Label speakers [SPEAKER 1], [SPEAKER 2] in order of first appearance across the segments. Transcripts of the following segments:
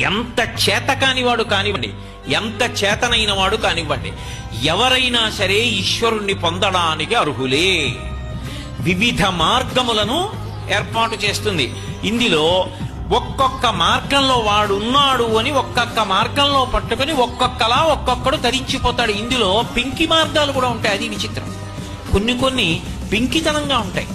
[SPEAKER 1] ఎంత చేత కానివాడు కానివ్వండి ఎంత చేతనైన వాడు కానివ్వండి ఎవరైనా సరే ఈశ్వరుణ్ణి పొందడానికి అర్హులే. వివిధ మార్గములను ఏర్పాటు చేస్తుంది. ఇందులో ఒక్కొక్క మార్గంలో వాడు ఉన్నాడు అని ఒక్కొక్క మార్గంలో పట్టుకొని ఒక్కొక్కలా ఒక్కొక్కడు తరించిపోతాడు. ఇందులో పింకి మార్గాలు కూడా ఉంటాయి. అది విచిత్రం. కొన్ని కొన్ని పింకితనంగా ఉంటాయి.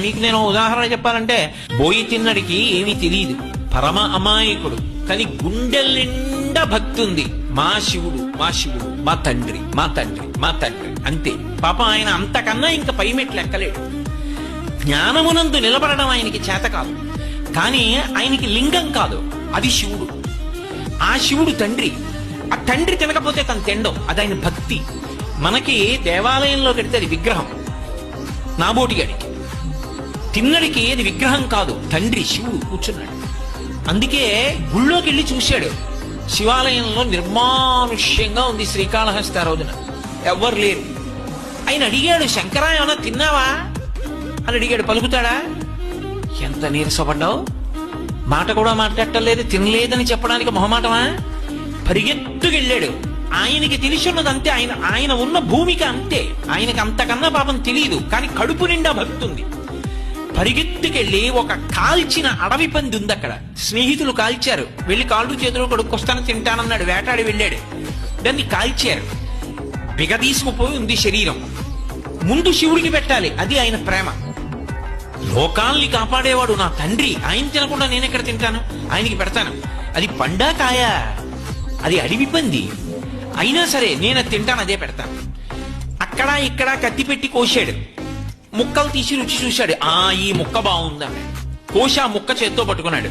[SPEAKER 1] మీకు నేను ఉదాహరణ చెప్పాలంటే బోయి తిన్నడికి ఏమీ తెలియదు. పరమ అమాయకుడు. కానీ గుండెల నిండా భక్తి ఉంది. మా శివుడు మా శివుడు మా తండ్రి మా తండ్రి మా తండ్రి. అంతే. పాపం ఆయన అంతకన్నా ఇంకా పై మెట్లు ఎక్కలేడు. జ్ఞానమునందు నిలబడడం ఆయనకి చేత కాదు. కానీ ఆయనకి లింగం కాదు. అది శివుడు. ఆ శివుడు తండ్రి. ఆ తండ్రి తినకపోతే తను తినడం అది ఆయన భక్తి. మనకి దేవాలయంలో కడితే అది విగ్రహం. నాబోటిగాడికి తిన్నడికి అది విగ్రహం కాదు. తండ్రి శివుడు కూర్చున్నాడు. అందుకే గుళ్ళోకి వెళ్ళి చూశాడు. శివాలయంలో నిర్మానుష్యంగా ఉంది శ్రీకాళహస్తి ఆ రోజున. ఎవ్వరు లేరు. ఆయన అడిగాడు శంకరా ఏమన్నా తిన్నావా? అని అడిగాడు పలుకుతాడా? ఎంత నీరసపడ్డావు? మాట కూడా మాట్లాడటం తినలేదని చెప్పడానికి మొహమాటమా? పరిగెత్తుకెళ్ళాడు. ఆయనకి తెలిసి ఉన్నది అంతే ఆయన ఆయన ఉన్న భూమికి అంతే. ఆయనకి అంతకన్నా పాపం తెలియదు కానీ కడుపు నిండా భక్తుంది పరిగెత్తుకెళ్ళి ఒక కాల్చిన అడవి పంది ఉంది అక్కడ. స్నేహితులు కాల్చారు. వెళ్ళి కాళ్ళు చేతులు కొడుకొస్తాను తింటానన్నాడు. వేటాడి వెళ్ళాడు. దాన్ని కాల్చారు. బిగదీసుకుపోయి ఉంది శరీరం. ముందు శివుడికి పెట్టాలి. అది ఆయన ప్రేమ. లోకాల్ని కాపాడేవాడు నా తండ్రి. ఆయన తినకుండా నేను ఎక్కడ తింటాను? ఆయనకి పెడతాను. అది పండా కాయ? అది అడవి పంది. అయినా సరే నేను తింటాను అదే పెడతాను. అక్కడ ఇక్కడ కత్తి పెట్టి కోశాడు. ముక్కలు తీసి రుచి చూశాడు. ఆ ఈ ముక్క బాగుందా? కోశ ఆ ముక్క చేత్తో పట్టుకున్నాడు.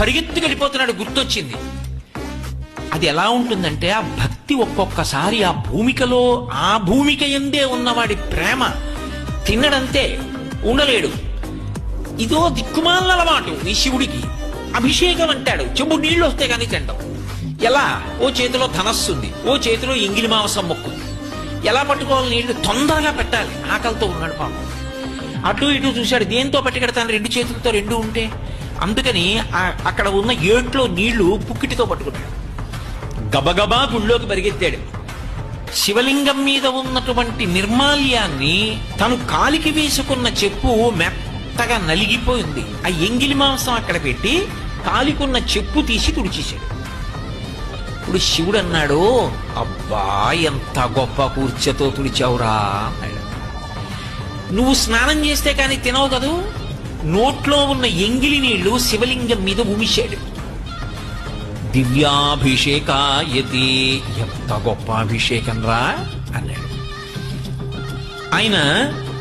[SPEAKER 1] పరిగెత్తుకెళ్ళిపోతున్నాడు గుర్తొచ్చింది. అది ఎలా ఉంటుందంటే ఆ భక్తి ఒక్కొక్కసారి ఆ భూమికలో ఆ భూమిక ఎందే ఉన్నవాడి ప్రేమ తిన్నడంతే ఉండలేడు. ఇదో దిక్కుమాల అలవాటు. ఈ శివుడికి అభిషేకం అంటాడు. చెంబు నీళ్ళు వస్తే కానీ తిండం ఎలా? ఓ చేతిలో ధనస్సు ఉంది. ఓ చేతిలో ఇంగిలి మాంసం మొక్కుంది ఎలా పట్టుకోవాలి నీళ్ళు? తొందరగా పెట్టాలి. ఆకలితో ఉన్నాడు పాపం. అటు ఇటు చూశాడు. దేంతో పట్టుకెడతాను? రెండు చేతులతో రెండు ఉంటే. అందుకని అక్కడ ఉన్న ఏట్లో నీళ్ళు పుక్కిటితో పట్టుకున్నాడు. గబగబా గుళ్ళోకి పరిగెత్తాడు. శివలింగం మీద ఉన్నటువంటి నిర్మాల్యాన్ని తను కాలికి వేసుకున్న చెప్పు మెత్తగా నలిగిపోయింది. ఆ ఎంగిలి మాంసం అక్కడ పెట్టి కాలికున్న చెప్పు తీసి తుడిచేశాడు. అప్పుడు శివుడు అన్నాడు అబ్బా ఎంత గొప్ప కూర్చతో తుడిచావురా. అన్నాడు నువ్వు స్నానం చేస్తే కానీ తినవు కదూ? నోట్లో ఉన్న ఎంగిలి నీళ్ళు శివలింగం మీద ఉమిశాడు దివ్యాభిషేకాయతి. ఎంత గొప్ప అభిషేకం రా అన్నాడు. ఆయన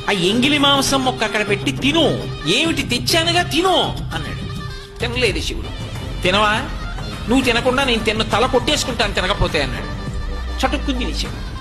[SPEAKER 1] ఆ ఎంగిలి మాంసం మొక్క అక్కడ పెట్టి తిను. ఏమిటి తెచ్చానుగా తిను అన్నాడు. తినలేదు శివుడు. తినవా? నువ్వు తినకుండా నేను తిన్న తల కొట్టేసుకుంటాను తినకపోతే అన్నాడు. చటుక్కుని తినేశాడు.